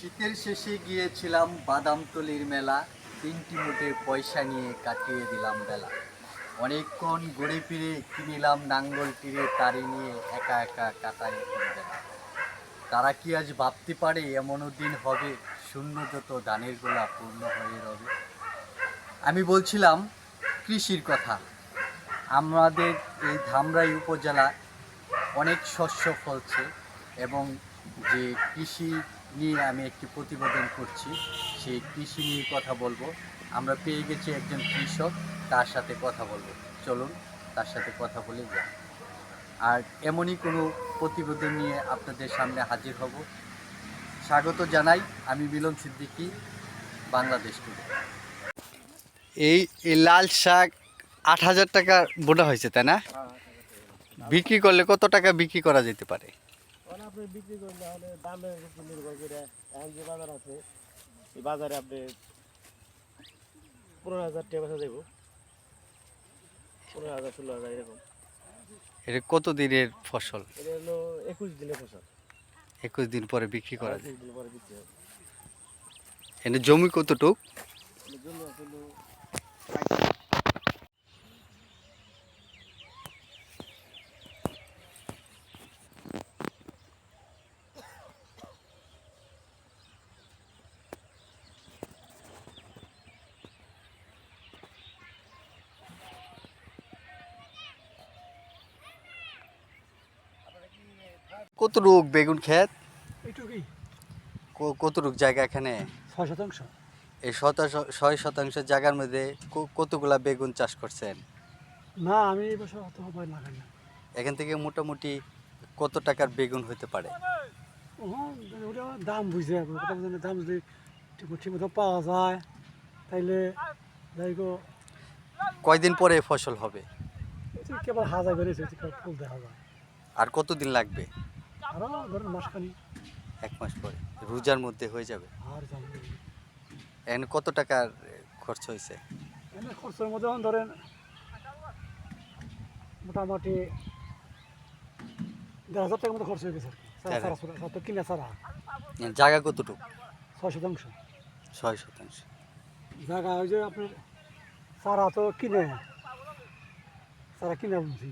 শীতের শেষে গিয়েছিলাম বাদামতলির মেলা। তিনটি মুঠে পয়সা নিয়ে কাটিয়ে দিলাম বেলা। অনেকক্ষণ ঘুরে ফিরে কিনিলাম নাঙ্গল তীরে তারি নিয়ে একা একা কাটাই তারা কি আজ ভাবতে পারে এমনও দিন হবে, শূন্য যত ধানের গোলা পূর্ণ হয়ে রবে? আমি বলছিলাম, কৃষির কথা। আমাদের এই ধামরাই উপজেলা অনেক শস্য ফলছে এবং যে কৃষি নিয়ে আমি একটি প্রতিবেদন করছি। সেই কৃষি নিয়ে কথা বলব। আমরা পেয়ে গেছি একজন কৃষক তার সাথে কথা বলব। চলুন তার সাথে কথা বলে যাই। আর এমনই কোনো প্রতিবেদন নিয়ে আপনাদের সামনে হাজির হব। স্বাগত জানাই আমি মিলন সিদ্দিকী বাংলাদেশ টুডে। এই এই লাল শাক আট হাজার টাকা বোনা হয়েছে তাই না? বিক্রি করলে কত টাকা বিক্রি করা যেতে পারে? আপনি বিক্রি করলে হলে দামের উপর নির্ভর করে এখন যে বাজার আছে এই বাজারে আপনি পনেরো হাজার টাকা বেচা দেবো পনেরো হাজার ষোলো হাজার এরকম। এটা কত দিনের ফসল? এটা হলো একুশ দিনের ফসল। একুশ দিন পরে বিক্রি করা যায় একুশ দিন পরে বিক্রি হবে। এনে জমি কতটুক? কতটুক বেগুন ক্ষেত? এইটুকুই। ক- কতটুক জায়গা এখানে? ছয় শতাংশ। এই শতাংশ ছয় শতাংশ জায়গার মধ্যে কতগুলা বেগুন চাষ করছেন? না আমি এই বছর অত হবে লাগাই না। এখান থেকে মোটামুটি কত টাকার বেগুন হতে পারে? ওটা দাম বুঝে দাম যদি ঠিক মতো পাওয়া যায় তাইলে যাই গো। কয়দিন পরে ফসল হবে? কেবল হাজার বেড়েছে ফুল দেখা যায়। আর কতদিন লাগবে? আরও ধরেন মাসখানি এক মাস পরে রোজার মধ্যে হয়ে যাবে। আর এখানে কত টাকার খরচ হয়েছে? এনে খরচের মধ্যে ধরেন মোটামুটি দেড় হাজার টাকার মতো খরচ হয়ে গেছে সারা কিনা সারা। জায়গা কতটুকু? ছয় শতাংশ। ছয় শতাংশ। জায়গা ওই যে আপনার সারা তো কিনে সারা কিনে বুঝি